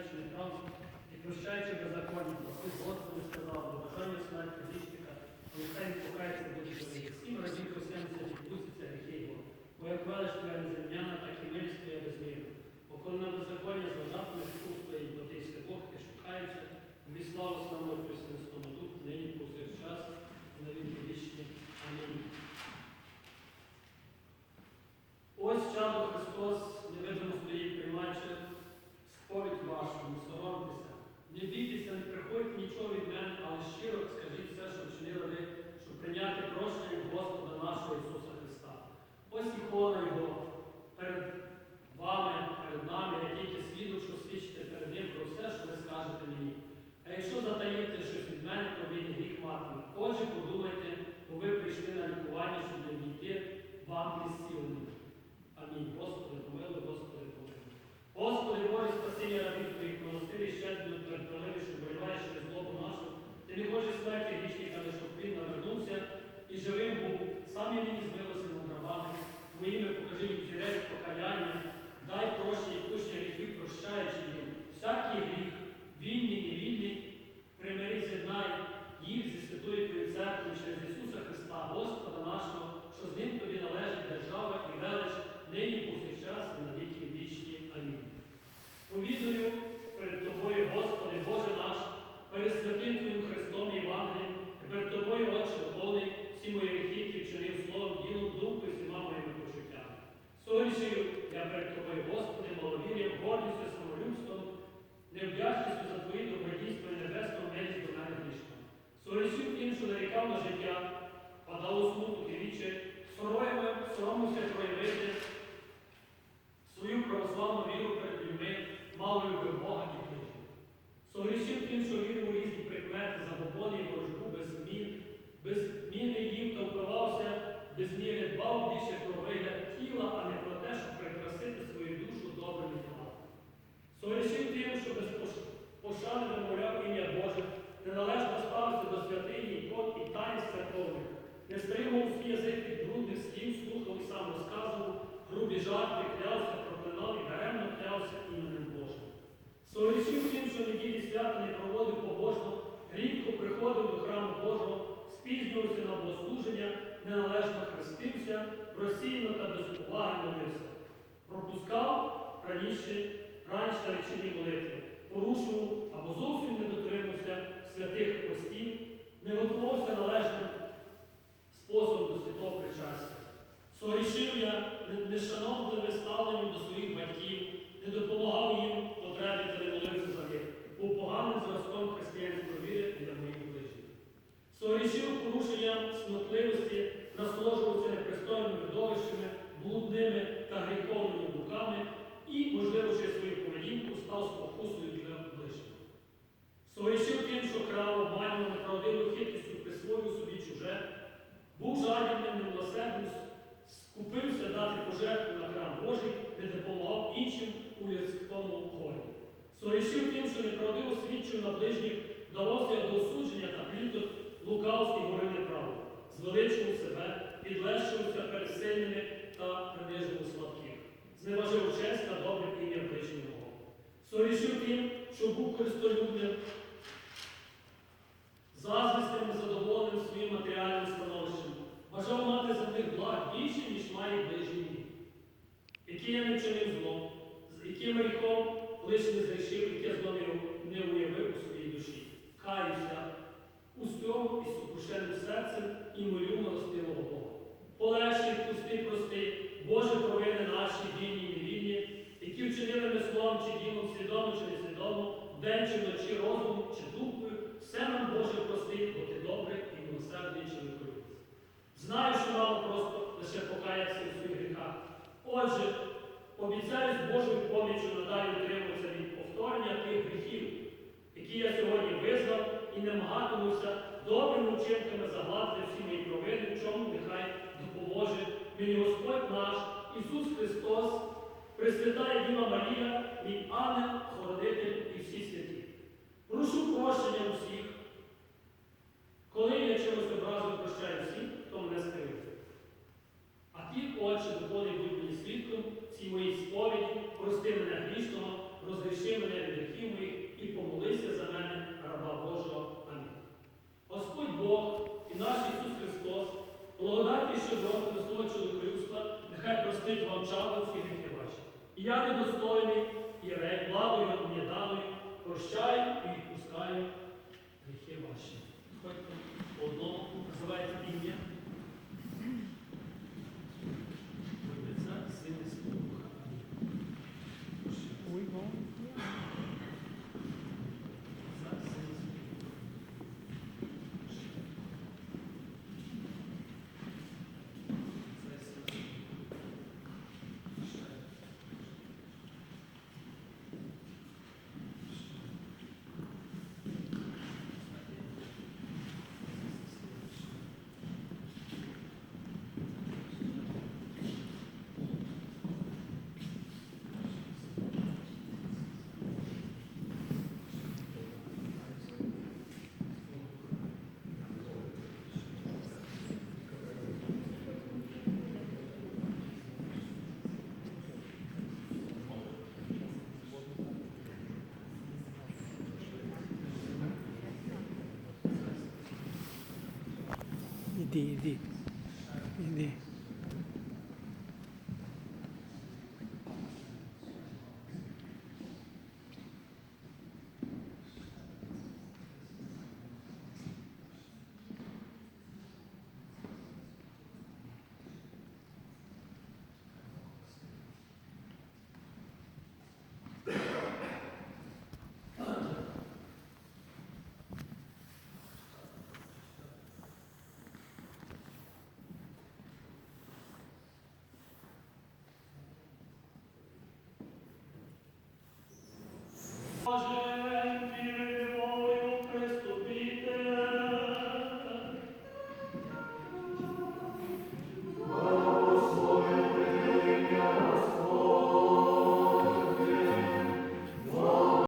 прощаючи неправду і прощаючи беззаконні, просить Господи сказав, до бажання смерті грішника, він покається буде живий. Всім разів посемся відпуститься гріхи його. Бо як велиш твоя неземляна, так і милість твоя безмірна. Бо коли на беззаконня спустя і платився Бог, ти шукається, тобі славу славу і Святому Духу, нині повсякчас і на віки вічні. Амінь. Ось чадо Христос не соромтеся. Не бійтеся, не приходьте нічого від мене, але щиро скажіть все, що вчинили ви, щоб прийняти прощення від Господа insulin раніше, раніше на вечірні молитви, порушував або зовсім не дотримався святих постів, не готувався належним способом до святого причастя. Согрішив я нешановливе ставленням до своїх батьків, не допомагав їм потребі та не молився за них, був поганим зразком християнської віри для моїх ближніх. Согрішив порушенням снотливості, насолоджувався жадібним, немилосердним, скупився дати пожертву на храм Божий, не допомагав іншим у людському горі. Сорішив тим, що неправдиво свідчив на ближніх, давався до осудження та пліток лукавський гори неправди, звеличував себе, підлещувався перед та принижував слабких, зневажив честь та добре ім'я ближнього. Сорішив тим, що був користолюбним, заздрістим і задоволеним своїм матеріальним за більше, ніж має ближній мій. Який я не вчинив зло, з яким гріхом лише не зрішив, яке зло не- уявив у своїй душі. Каюся у всьому і сукрушеним серцем і молю милостивого Бога. Полегший, пустий, простий, Боже провини наші, вільні і невільні, які вчинили ми словом чи ділом, свідомо чи несвідомо, вдень чи вночі, розумом чи вчинками загладити всі мої провини, в чому нехай допоможе мені Господь наш, Ісус Христос, Пресвятає Діва Марія, мій ангел, Хородитель і всі святі. Прошу прощення усіх, коли я чимось образу прощаю всіх, хто мене скривив. А ті, Отче, доходить будь мені свідком, цій моїй сповіді, прости мене грішного, розгріши мене від гріхів моїх. І я недостойний, і рей владою мені даною, прощаю і відпускаю гріхи ваші. Хоч одно називається ім'я. Di ini.